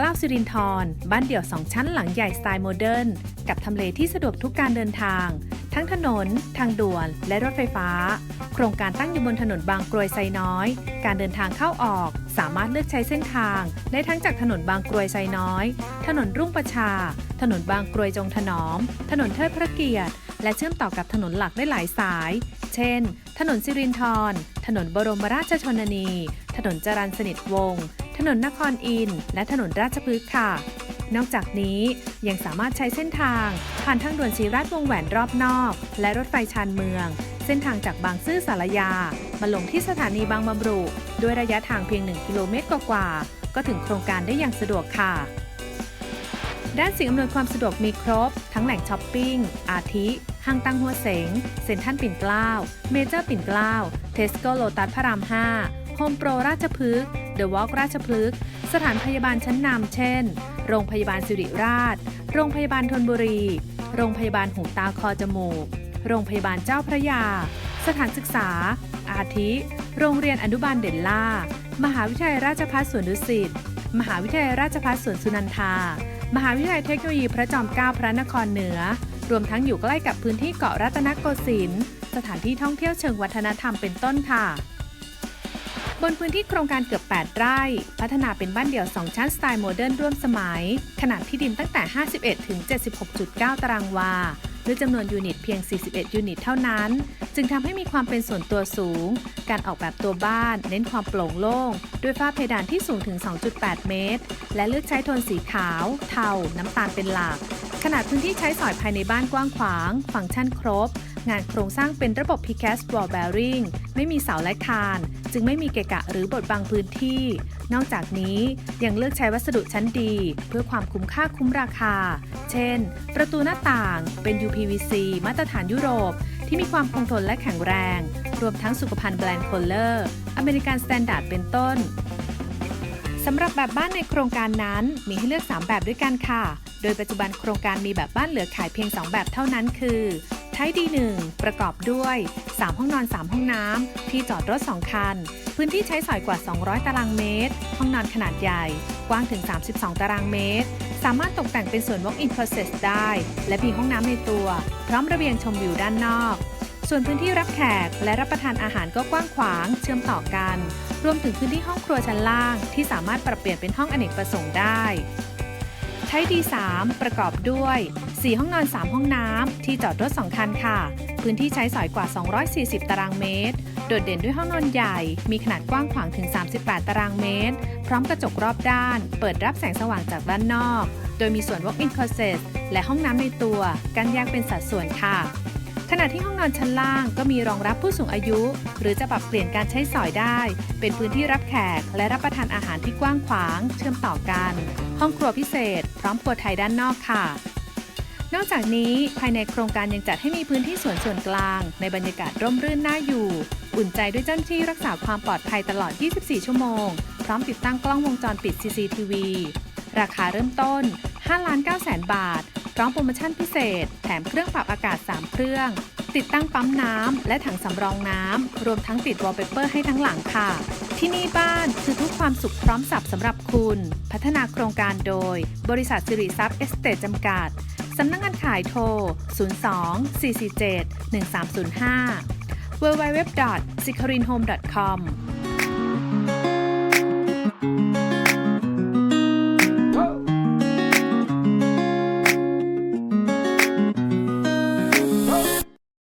เกล้าสิรินทรบ้านเดี่ยว2ชั้นหลังใหญ่สไตล์โมเดิร์นกับทำเลที่สะดวกทุกการเดินทาง ทั้งถนน ทางด่วน และรถไฟฟ้า โครงการตั้งอยู่บนถนนบางกรวยไซน้อย การเดินทางเข้าออก สามารถเลือกใช้เส้นทางได้ทั้งจากถนนบางกรวยไซน้อย ถนนรุ่งประชา ถนนบางกรวยจงถนอม ถนนเทิดพระเกียรติ และเชื่อมต่อกับถนนหลักได้หลายสาย เช่น ถนนสิรินธรถนนบรมราชชนนี ถนนจรัญสนิทวงศ์ ถนนนครอิน และถนนราชพฤกษ์ค่ะ นอกจากนี้ยังสามารถใช้เส้นทาง ผ่านทางด่วนศรีราชวงแหวนรอบนอก และรถไฟชานเมือง เส้นทางจากบางซื่อสารยา มาลงที่สถานีบางบำรุ ด้วยระยะทางเพียง 1 กิโลเมตรกว่าๆก็ถึงโครงการได้อย่างสะดวกค่ะด้านสิ่งอำนวยความสะดวกมีครบ ทั้งแหล่งช้อปปิ้ง อาทิ ห้างตั้งหัวเสง เซ็นทรัลปิ่นเกล้า เมเจอร์ปิ่นเกล้า เทสโก้โลตัสพระราม 5 โฮมโปรราชพฤกษ์ เดอะวอล์กราชพฤกษ์สถานพยาบาลชั้นนำเช่น โรงพยาบาลสิริราช โรงพยาบาลธนบุรี โรงพยาบาลหูตาคอจมูก โรงพยาบาลเจ้าพระยา สถานศึกษา อาทิ โรงเรียนอนุบาลเด่นล่า มหาวิทยาลัยราชภัฏสวนดุสิต มหาวิทยาลัยราชภัฏสวนสุนันทา มหาวิทยาลัยเทคโนโลยีพระจอมเกล้าพระนครเหนือ รวมทั้งอยู่ใกล้กับพื้นที่เกาะรัตนโกสินทร์ สถานที่ท่องเที่ยวเชิงวัฒนธรรมเป็นต้นค่ะ บนพื้นที่โครงการเกือบ 8 ไร่ พัฒนาเป็นบ้านเดี่ยว 2 ชั้นสไตล์โมเดิร์นร่วมสมัย ขนาดที่ดินตั้งแต่ 51 ถึง 76.9 ตารางวาด้วยจำนวนยูนิตเพียง 41 ยูนิตเท่านั้น จึงทำให้มีความเป็นส่วนตัวสูง การออกแบบตัวบ้าน เน้นความโปร่งโล่ง ด้วยฝ้าเพดานที่สูงถึง 2.8 เมตร และเลือกใช้โทนสีขาว เทา น้ำตาลเป็นหลัก ขนาดพื้นที่ใช้สอยภายในบ้านกว้างขวาง ฟังก์ชันครบ งานโครงสร้างเป็นระบบ p c a s t Wall Bearing ไม่มีเสาและคาน จึงไม่มีเกะกะหรือบดบังพื้นที่ นอกจากนี้ยังเลือกใช้วัสดุชั้นดี เพื่อความคุ้มค่าคุ้มราคา เช่น ประตูหน้าต่างเป็น UPVC มาตรฐานยุโรป ที่มีความคงทนและแข็งแรง รวมทั้งสุขภัณฑ์แบรนด์โคลเลอร์ อเมริกันสแตนดาร์ดเป็นต้นสำหรับแบบบ้านในโครงการนั้นมีให้เลือก 3 แบบด้วยกันค่ะ โดยปัจจุบันโครงการมีแบบบ้านเหลือขายเพียง 2 แบบเท่านั้นคือ ไทยดี1ประกอบด้วย 3 ห้องนอน 3 ห้องน้ำ ที่จอดรถ 2 คัน พื้นที่ใช้สอยกว่า 200 ตารางเมตร ห้องนอนขนาดใหญ่ กว้างถึง 32 ตารางเมตร สามารถตกแต่งเป็นส่วน walk-in closet ได้ และมีห้องน้ำในตัว พร้อมระเบียงชมวิวด้านนอก ส่วนพื้นที่รับแขกและรับประทานอาหารก็กว้างขวาง เชื่อมต่อกัน รวมถึงพื้นที่ห้องครัวชั้นล่าง ที่สามารถปรับเปลี่ยนเป็นห้องอเนกประสงค์ได้ ไทยดี3ประกอบด้วย 4 ห้องนอน 3 ห้องน้ำ ที่จอดรถ 2 คันค่ะ พื้นที่ใช้สอยกว่า 240 ตารางเมตร โดดเด่นด้วยห้องนอนใหญ่ มีขนาดกว้างขวางถึง 38 ตารางเมตร พร้อมกระจกรอบด้าน เปิดรับแสงสว่างจากด้านนอก โดยมีส่วน walk-in closet และห้องน้ำในตัว กันแยกเป็นสัดส่วนค่ะ ขณะที่ห้องนอนชั้นล่างก็มีรองรับผู้สูงอายุ หรือจะปรับเปลี่ยนการใช้สอยได้ เป็นพื้นที่รับแขก และรับประทานอาหารที่กว้างขวาง เชื่อมต่อกัน ห้องครัวพิเศษ พร้อมครัวไทยด้านนอกค่ะ นอกจากนี้ภายในโครงการยังจัดให้มีพื้นที่สวนส่วนกลาง ในบรรยากาศร่มรื่นน่าอยู่ อุ่นใจด้วยเจ้าหน้าที่รักษาความปลอดภัยตลอด 24 ชั่วโมง พร้อมติดตั้งกล้องวงจรปิด CCTV ราคาเริ่มต้น 5 9 0 0 0 0บาท ร้อมโปรโมชั่นพิเศษ แถมเครื่องปรับอากาศ 3 เครื่อง ติดตั้งปั๊มน้ำและถังสำรองน้ำ รวมทั้งติดวอลเปเปอร์ให้ทั้งหลังค่ะ ที่นี่บ้านคือทุกความสุขพร้อมสับสำหรับคุณ พัฒนาโครงการโดย บริษัทสิริทรัพย์เอสเตทจำกัดสำนักงานขายโทร 02 447 1305 www.sicarinhome.com